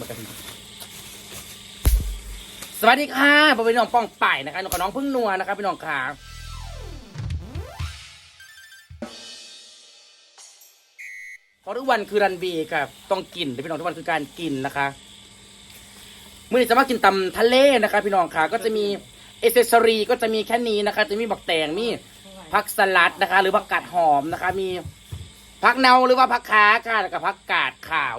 บักกะทิสวัสดีค่ะผมเป็นน้องป้องป่ายนะคะน้องกับน้องพึ่งนัวนะคะพี่น้องขาเพราะทุกวันคือรันบีกับต้องกินพี่น้องทุกวันคือการกินนะคะมื่อนี้จะมากินตำทะเลนะคะ พี่น้องขาก็จะมีเอเซสซอรีก็จะมีแค่นี้นะคะ จะมีบักแตงมีผักสลัดนะคะ หรือผักกาดหอมนะคะ มีผักเนาหรือว่าผักขาค่ะแล้วก็ผักกาดขาว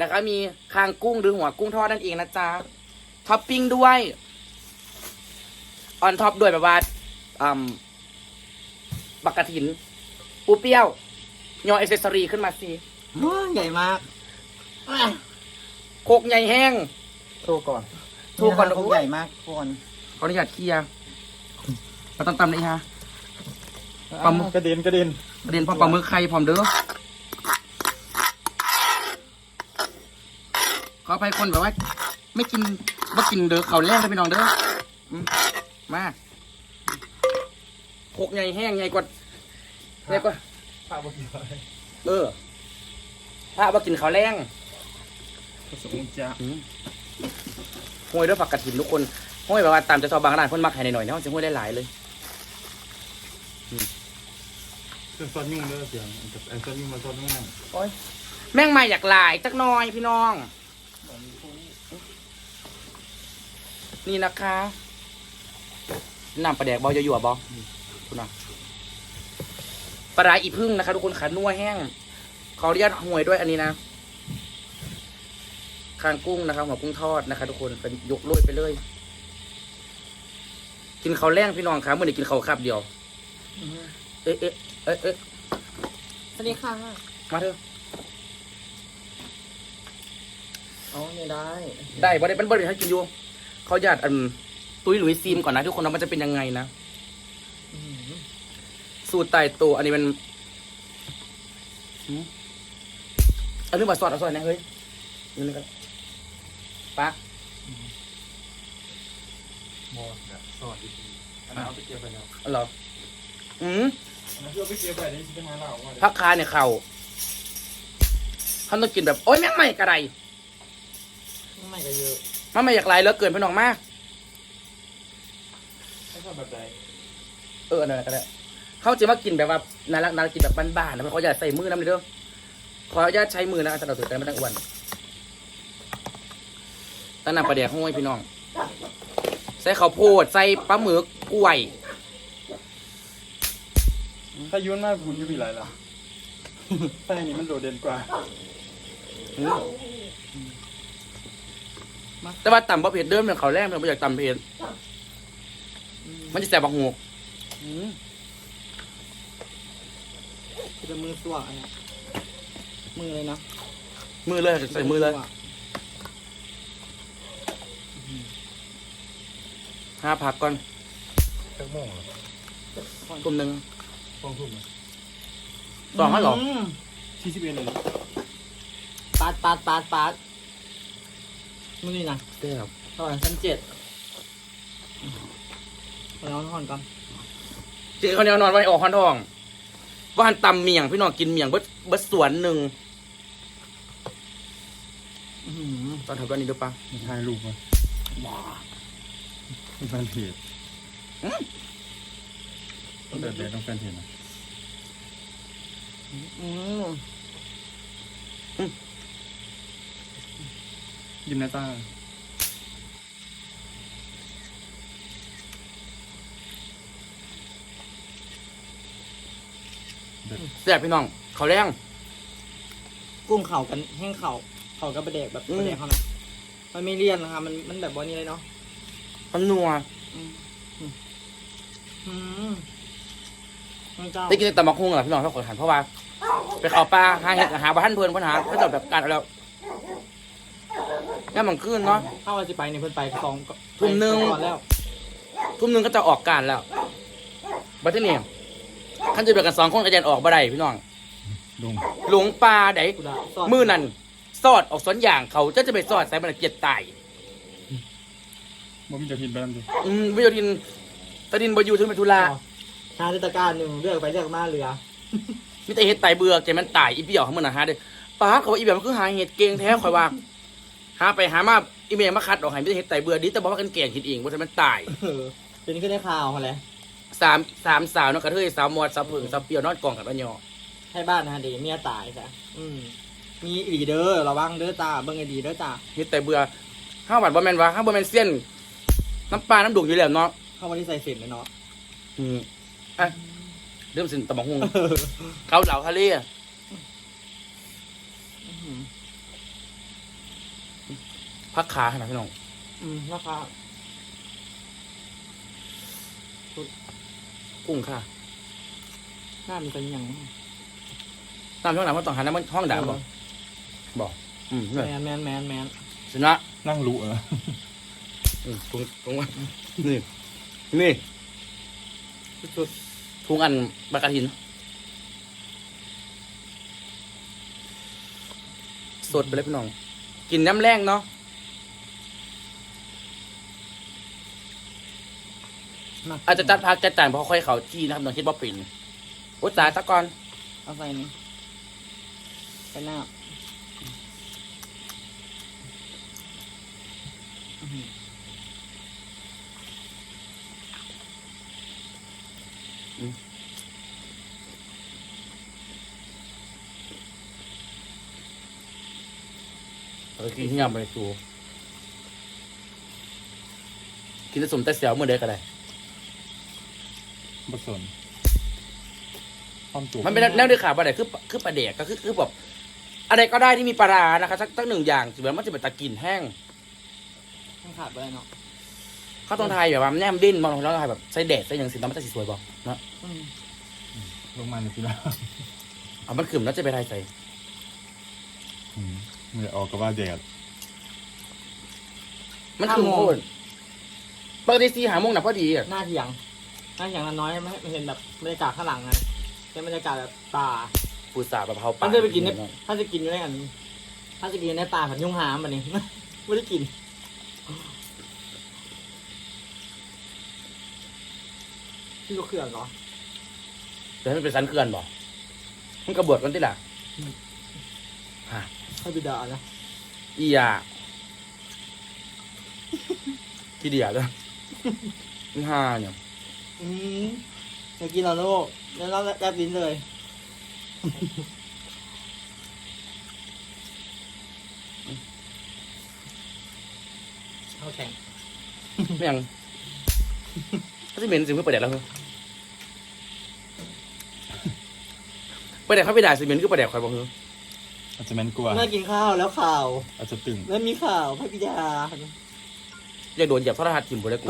นะคะมีคางกุ้งหรือหัวกุ้งทอดนั่นเองนะจ๊ะท็อปปิ้งด้วยออนท็อปด้วยแบบว่าอืมบักกะถิน ปูเปรี้ยวยอเอเซสซอรีขึ้นมาสิใหญ่มากโคกใหญ่แห้งโชว์ก่อนโชว์ก่อนโชว์ใหญ่มากทุกคนขออนุญาตเคลียร์เราต้องตำเลยฮะ ปลาหมึก กระเด็นกระเด็น ประเด็นพร้อมปลาหมึกไข่พร้อมเด้อ อไปคนแบบว่า ไม่กินไม่กินเด้อเขาวแรกเลยพี่น้องเด้ออืมมาโคกใหญ่แห้งใหญ่กว่าใหญ่กว่าพาบกินไปเออถ้าว่ากินข้าวแรงผสมจ้าห้วยด้วยผักกระถินทุกคนห้วยแบบว่าตามจะชอบบางร้านเพิ่นมักให้หน่อยๆเนาะจะห้วยได้หลายเลยเครื่องซอสยุ่งเด้อเสียงกับไอ้ซอสยุ่งมาซอสง่าย โอ้ยแม่งมาอยากหลายจักหน่อยพี่น้อง นี่นะคะน้ำปลาแดกบอจะอยู่ๆบอคุณนะปลาร้าอีพึ่งนะคะ ทุกคนขานัวแห้ง ขออนุญาตห่วยด้วยอันนี้นะคางกุ้งนะครับหัวกุ้งทอดนะคะ ทุกคนเป็นยกโรยไปเลย กินข้าวแรงพี่น้องครับเมื่อนี้กินข้าวคาบเดียว เอ๊ะเอ๊ะเอ๊ะเอ๊ะสวัสดีค่ะมาเถอะ อ๋อไม่ได้ ได้บ่ได้เป็นบ่ได้ให้กินอยู่เขาอยากอันตุ้ยหลุยซีมก่อนนะทุกคนว่ามันจะเป็นยังไงนะสูตรไต่ตัวอันนี้มันหืมเอาเรื่องมาสอดเอาสอดนะเฮ้ยนี่นี่กันปักมอแบบซอสดีอันนั้นเอาไปเก็บไปแล้วเอาเหรออืมอันนั้นที่เอาไปเก็บไปนี่จะเป็นงานเราว่าพักคาเนี่ยเข่าเขาต้องกินแบบ โอ๊ยแม่งไม่กระไร ไม่ก็เยอะมันไม่อยากไรแล้วเกินพี่น้องมาก ไม่ชอบแบบใดเออนั่นแหละก็ได้เขาจะมากินแบบว่าน่ารักน่ารักกินแบบบ้านๆนะเขาอยากใส่มือน้ำเลยเด้อขออนุญาตใช้มือนะสำหรับตัวแต่ไม่ต้องอ้วนตั้งนำประเดี๋ยวห้อยพี่น้อง ใส่ข้าวโพดใส่ปลาหมึกกล้วย ถ้ายุ่นมากคุณจะมีอะไรล่ะใต้นี้มันโดดเด่นกว่า อืม แต่ว่าต่ำบะเผ็ดเดิมเนี่ยเขาวแรกเราไม่อยากต่ำเผ็ดมันจะแสบบักหูจะมือสวกอันเนี้ยมือเลยนะมือเลยใส่มือเลยห้าพักก่อนสักโมงเหรอกลุ่มหนึ่งฟองทุ่มเหรอสองแล้วเหรอมที่สิบเอ็ดเลยปาดปาดปาดปาด มือนี่นะได้ครับตอนชั้นเจ็ดเรานอนก่อนเจ๊เขาวเหนียวนอนไว้ออกคอนทองว่าหันตำเมียงพี่น้องกินเมียงเบิดเบิดสวนหนึ่งอื้อหือตอนทำตอนนี้ดูปะมีถ่ายรูปมั้ยต้องแฟนเพจต้องเดินเดินต้องแฟนเพจนะ อืม ยิ้มหน้าตาแซ่บพี่น้องเขาวแรง กุ้งเข่ากันแห้งเข่าเข่ากับประเดกแบบอืม ประเดกเขานะมันไม่เลี่ยนนะคะมันมันแบบวันนี้เลยเนาะมันนัวอืมอืมอืมน้องเจ้าได้กินแต่ตำบักหุ่งเหรอพี่น้องถ้าขอทานเพราะว่า ไปเขาปลาหาเห็ดหาบ้านเพื่อนปัญหาเขาจะแบบการเอาแล้ว ย่ามันขึ้นเนาะถ้าว่าจะไปเนี่ยเพิ่นไปสองทุ่มหนึ่งไปก่อนแล้วทุ่มหนึงก็จะออกการแล้วบัดที่นี่ท่านจะเดือกันสองคนกระเด็นออกบ่ได้พี่น้อง ลงหลงปลาไดกูด่าสดมือนั่นสอดออกสวนอย่างเขาจะจะไปสอดใส่มันเกียดตาย บ่มีจะพินไปนั่นดิอืมวิโยทินตะดินบอยูถึงเป็นทุลาชาติตะการหนึ่งเลือกไปเลือกมาเหลือมิแต่เฮ็ดไตเบื่อแกมันตายอีเปี่ยวเขาเหมือนนะฮะเด้ปป้าดเขาว่าอีแบบมันคือหาเห็ดเก่งแท้ข่อยว่า หาไปหามาอีเมลมาคัดออกให้ไม่ได้เห็ดไตเบื่อดีแต่บอกว่ากันเก่งคิดเองว่าจะมันตายเออเป็นขึ้นได้ข่าวอะไรสามสามสาวเนาะกระเทยสาวมอดสาวผึ่งสาวเปรียวนอดกล่องกับอันยอให้บ้านนะดีเมียตายจ้ะอืมมีอีเด้อระวังเด้อจ้าเบิ่งให้ดีเด้อจ้าเฮ็ดแต่เบื่อห้าบาทบ่แม่นว่าห้าบ่แม่นเส้นน้ำปลาน้ำดุกอยู่แล้วเนาะเข้ามาที่ใส่เส้นเลยเนาะอืมอะเริ่มสินตะบักฮุงเกาเหลาทะเลอะ พักขาขนาดพี่น้องอืมราคากุ้งค่ะหน้ามีกันยังน้ำช่องน้ำมันต้องหาน้ำมันห้องด่าบอกบอกอืมแมเนี่ยนแมนแมนแมนชนะนั่งรู้เอออืมถุงถุงนี่นี่สุดถุงอันบากาทิน สดไปเลยพี่น้อง กินน้ำแรงเนาะ มากอาจจะจัดพักจัดจานเพราะค่อยเขาที่นะครับน้องคิดว่าเป็นโอ้จ่ายตะก่อนเอาใส่นี่ไปหน้าอื้อหือเออกินที่ยำไปตูกินแต่สมแต่เสียวเมื่อใดก็ได้ ผสมความจุมันเป็นแนวเดือขาปลาแดกคือคือปลาแดกก็คือคือแบบอะไรก็ได้ที่มีปลาร้านะคะสักสักหนึ่งอย่างถือว่ามันจะเป็นตะกินแห้งไม่ขาดไปเลยเนาะเขาต้องทายแบบว่าแนมดิ้นมองแล้วทายแบบใส่แดดใส่หยังสิแล้วมันจะสีสวยบ่เนาะอืมลงมาในพี่ละเอามันขึ้นแล้วจะไปทายใส่มันจะออกกับว่าแดดมันขึ้นโคตรปกติสีหาโมงนะพอดีอะหน้าเถียง หน้าเถียงน้อยๆไม่ไม่เห็นแบบบรรยากาศข้างหลังไงเป็นบรรยากาศแบบป่าปูสาบะเผามัป่านจะไปกินในถ้าจะกินด้วยกัน ถ้าจะกินในป่าผัดยุ่งหามแบบนี้ ไม่ได้กิน ที่ลูกเขื่อนเหรอเดี๋ยวมันเป็นสันเขื่อนบ่มันกระบวดกันที่ล่ะให้บิดานะอียาที่เดียดนี่ห้าเนี่ย อืมอยากกินเหรอลูกแล้วเราแลบลิ้นเลยเอาแข่งไม่ยังก็จะเหม็นสิเพื่อประเด็ดแล้วเหรอประเด็ดเขาไปด่าสิเหม็นคือประเด็ดคอยบอกเหรออาจจะแม่นกลัวเมื่อกินข้าวแล้วข่าว อาจจะตึง แล้วมีข่าวพระบิดา อยากโดนเหยียบโทรทัศน์ทิมบ่ได้กู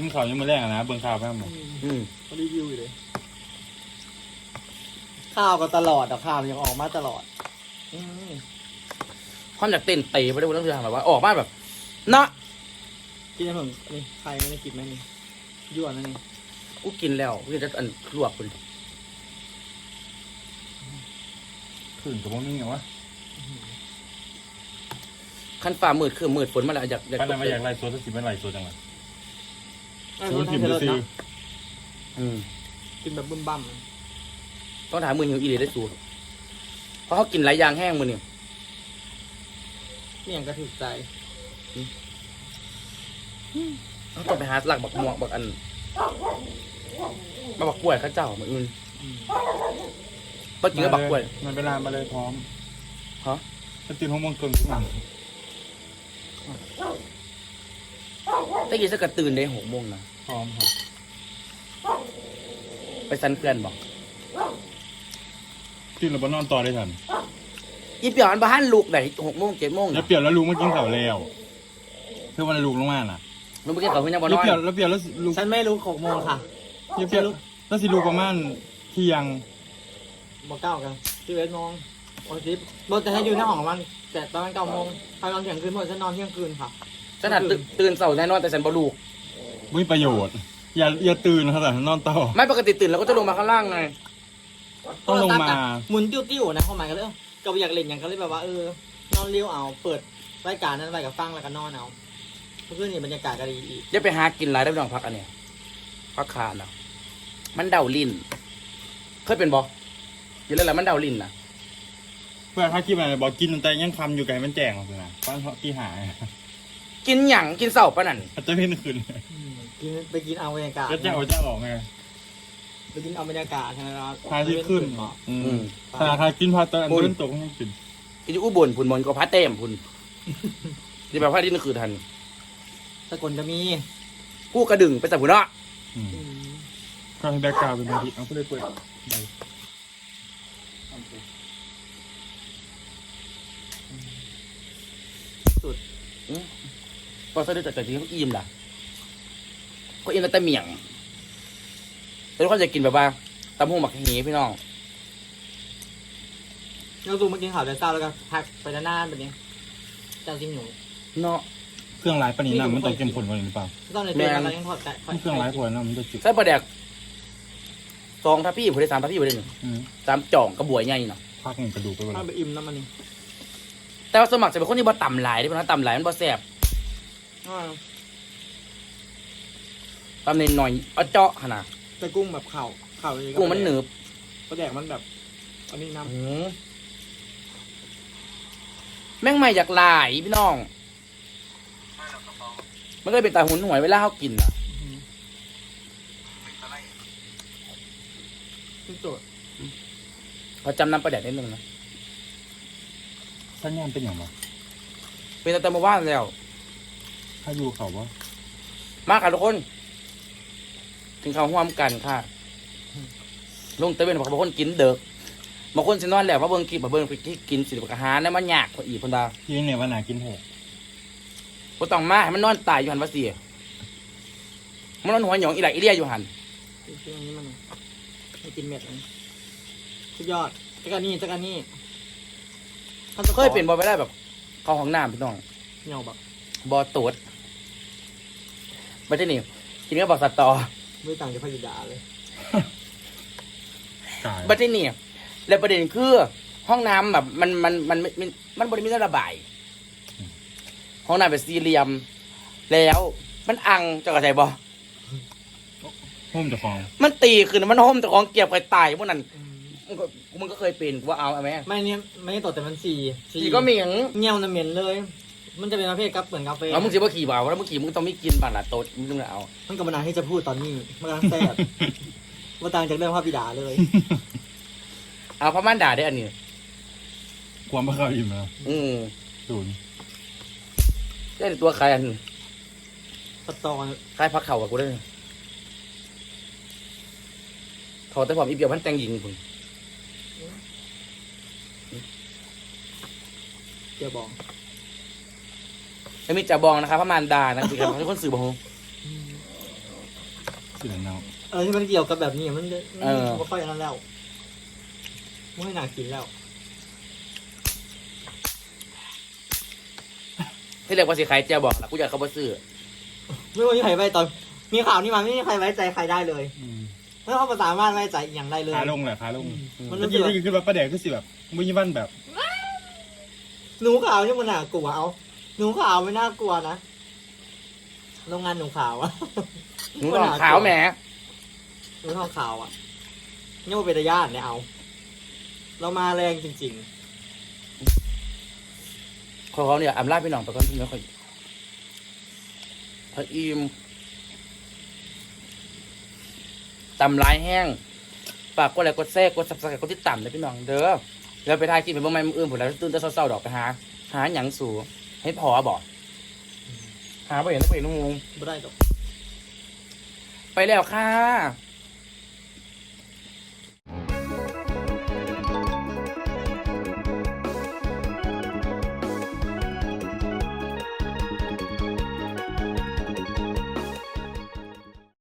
กินข้าวยังไม่แรงอะนะเบิ่งข่าวแป๊บหนึงอืมเขารีวิวอยู่เลยข้าวก็ตลอดอะข่าวยังออกมาตลอด อืมความอยากเต้นเตะไปได้บนเรื่องแบบว่า ออกมาแบบเนาะกินขนมนี่ใครไม่ได้กินไหมนี่ยั่วนั่นนี่กูกินแล้วกูจะอันลวกคุณขึ้นกับพวกนี้เหรอวะขั้นฟ้ามืดคือมืดฝนมาแล้วอยากอยากป้าแต่ว่าอยากไล่โซดสิเป็นไล่โซดจังเลย ไอ้โซคดนถิ่ทำมเลิศซื้อนะอืมกินแบบบึ้มบั่มต้องถามมือหิวอีหลีได้สูตรเพราะเขากินหลายอย่างแห้งมือนี่เนี่ยก็ถูกใจต้องไปหาหลักบักม่วงบักอันมาบักกล้วยเข้าเจ้าเหมือนอื่นอืมปกินกับบักกล้วยมันเวลามาเลยพร้อมฮะจะตื่นหกโมงครึ่งทุกวัน ได้กินสักกระตื่นได้หกโมงนะพร้อมครับไปสันเพื่อนบอกตื่นแล้วบ่นอนต่อได้ทันอีเปียวอันบ้านลูกไหนหกโมงเจ็ดโมงแล้วนะเปรียวแล้วลุงมากินข้าวแล้วเพื่อวันลุงลงมาน่ะมันไม่ใช่เขาเพิ่งยังบ่นแล้วอนเปรียวแล้วเปรียวแล้วลุงฉันไม่รู้หกโมงค่ะแล้วเปรียวแล้วสิลุงประมาณเที่ยงบอกเก้ากันที่เวทมองโอ้ยทิปรถจะให้อยู่ในห้องประมาณแต่ประมาณเก้าโมงใครนอนเที่ยงคืนหมดฉันนอนเที่ยงคืนค่ะ ฉันน่ะตื่นตื่นเสาร์แน่นอนแต่ฉันบ่ลูกไม่มีประโยชน์ อย่าอย่าตื่นนะครับแต่นอนต่อไม่ปกติตื่นแล้วก็จะลงมาข้างล่างไงต้องลงมาหมุนติ้วๆนะความหมายก็เลยเออก็อยากเล่นอย่างก็เลยแบบว่าเออนอนเลี้ยวเอาเปิดรายการนั้นไปกับฟังแล้วก็นอนเอาเพื่อนนี่บรรยากาศก็ดีอีกอย่าไปหากินหลายได้ไม่ต้องพักอันเนี้ยพักขาดนะมันเดาลิ้นขเคยเป็นบ่กินแล้วแล้วมันเดาลิ้นน่ะเพื่อถ้าคิดมาบอกกินแต่ยังคำอยู่ไกลมันแจงออกเลยนะตอนเพราะที่หาย กินหยังกินเสาปะนั่นมันจะเพ่นขึ้นกินไปกินเอาบรรยากาศก็จะเอาจะออกไงไปกินเอาบรรยากาศใช่ไหมครับพาที่ขึ้นเหรออือืมมถ้าถ้ากินพาตอนบุญเดินตกให้กินกินอยู่อุบลพุ่นมนก็พระเต็มพุ่นที่แบบว่าที่นั่นคือทันสกลก็มีกู้กระดึงไปแต่พุ่นเนาะอืมก็ให้แบกกราวด์เป็นบางทีเอาก็เลยเปิดไป พอเสด็จจากจากที่เขาอิ่มล่ะก็อิ่มแต่เมี่ยง แต่ทุกคนจะกินแบบว่าตำหูหมักหีพี่น้องเราซูมมากินข่าวแต่เศร้าแล้วก็พักไปด้านหน้าแบบนี้เจ้าจิ้มหนูเนาะเครื่องร้ายปานนี้นะมันต้องเข้มข้นกว่านี้หรือเปล่าต้องในตัวเรายังทอดไก่ทอดเครื่องร้ายกว่านะมันจะจุดใส่ปลาแดกสองทัพพี่ผมได้สามทัพพี่ผมได้หนึ่งอืมสามจ่องกระบวยใหญ่เนาะพักหนึ่งกระดูกไปหมดทอดเลยไปอิ่มน้ำมันนี่แต่ว่าสมัครจะเป็นคนที่บ่ต่ำหลายได้เพราะว่าต่ำหลายมันบ่แซ่บอ่า ต่ำในหน่อยๆเอาเจาะขนาดแต่กุ้งแบบเข่าเข่าเลยกุ้งมันหนืบปลาแดกมันแบบ อันนี้น้ำหือแม่งใหม่อยากหลายพี่น้อง มันก็เลยเป็นตาหุนหวยเวลาเขากินอะที่สุดเขาจำน้ำประแดดนิดนึงนะสัญญาณเป็นอย่างไรเป็นตั้งแต่เมื่อวานแล้ว ถ้าอยู่เขาว่ามาค่ะทุกคน ถึงเขาห่วมกันค่ะ ลงเตะเวนบอกบางคนกินเด็กบางคนสินอนแล้วเพราะเบิ่งกินมาเบิ่งไปกินสิบอาหารนั่นมันยากกว่าอีกคนดาที่เนี่ยว่าหนากินแท้บ่ต้องมาให้มันนอนตายอยู่หันว่าสิมันนอนหัวหยองอีหลายอีเลียอยู่หันจริงๆอันนี้มันไม่กินเม็ดอันนี้สุดยอดจักรนี่จักรนี่ท่านจะขอเคยเป็นบ่ไปได้แบบ เข้าห้องน้ำพี่น้องเหนียวแบบบ่ตรวจ ไม่ใช่นี่กินก็บอกสตอไม่ต่างจากพยิดาเลยกายไม่ใช่นี่แล้วประเด็นคือ ห้องน้ำแบบมันมันมันมันมันบริมีน้ำระบาย ห้องน้ำเป็นสี่เหลี่ยม แล้วมันอังเจะกระใจบ่พุ่มเจะฟองมันตีขึ้นมันห่มแต่ของเก็บไปตายพวกนั้นมันก็มันก็เคยเป็นว่าเอาเอาไหมไม่เนี่ยไม่ได้ตดแต่มันสีสีก็มีอย่างเงี้ยวน้ำเหม็นเลย มันจะเป็นประเภทกับเหมือนกาแฟแล้วมึงสิว่าขี่บ่าวแล้วมึงขี่มึงต้องไม่กินบางละโต๊ดมึงต้องเอามันกำลังที่จะพูดตอนนี้มันกำลังแซ่บว่าต่างจากเรื่องพระบิดาเลย เอาพระม่านด่าได้อันนี้ความบ้าเข้าอิ่มแล้วอืมศูนย์ได้ตัวใครอันสตอนใครพักเข่ากับกูได้ถอดแต่ผมอีเปียวพันแต่งหญิงคุณเจียวบอง แล้วมีจ่าบองนะครับพระมารดานะคือการทุกคนสื่อบอกสื่อเนาเออที่มันเกี่ยวกับแบบนี้มันเออมันค่อยอันนั้นแล้วไม่ให้หนากินแล้วที่เรียกว่าสิใครจ่าบอกนะกูอยากเขาบ่ซื้อไม่ว่ามีใครไว้ตอนมีข่าวนี้มาไม่มีใครไว้ใจใครได้เลยอืมไม่เขาสามารถไว้ใจอหย่างได้เลยขาลงแหละขาลงมันเมื่อรู้สึกี้กว่าที่คือแบบประเดี๋ยวคือสิแบบมุ้ยวันแบบหนูขาวที่มันน่ากลัวเอา หนูขาวไม่น่ากลัวนะ โรงงานหนูขาวอะหนูทองขาวแหมหนูทองขาวอะเนี่ยว่าเป็นตาญาติเนี่ยเอา เรามาแรงจริง ขอเขาเนี่ยอำลาพี่น้องไปก่อนที่ไม่ค่อยพระอิมตำลายแห้งฝากกดไลค์กดแชร์กดซับสไครต์กดติดตามเลยพี่น้องเด้อแล้วไปทายคลิปเป็นเมื่อไม่มืออื่นผมแล้วตื่นแต่เศร้าๆดอกไปหา หาหยังสู่ ให้พอบอกหาไปเห็นแล้วไปเห็นงงๆไม่ได้หรอกไปแล้วค่ะ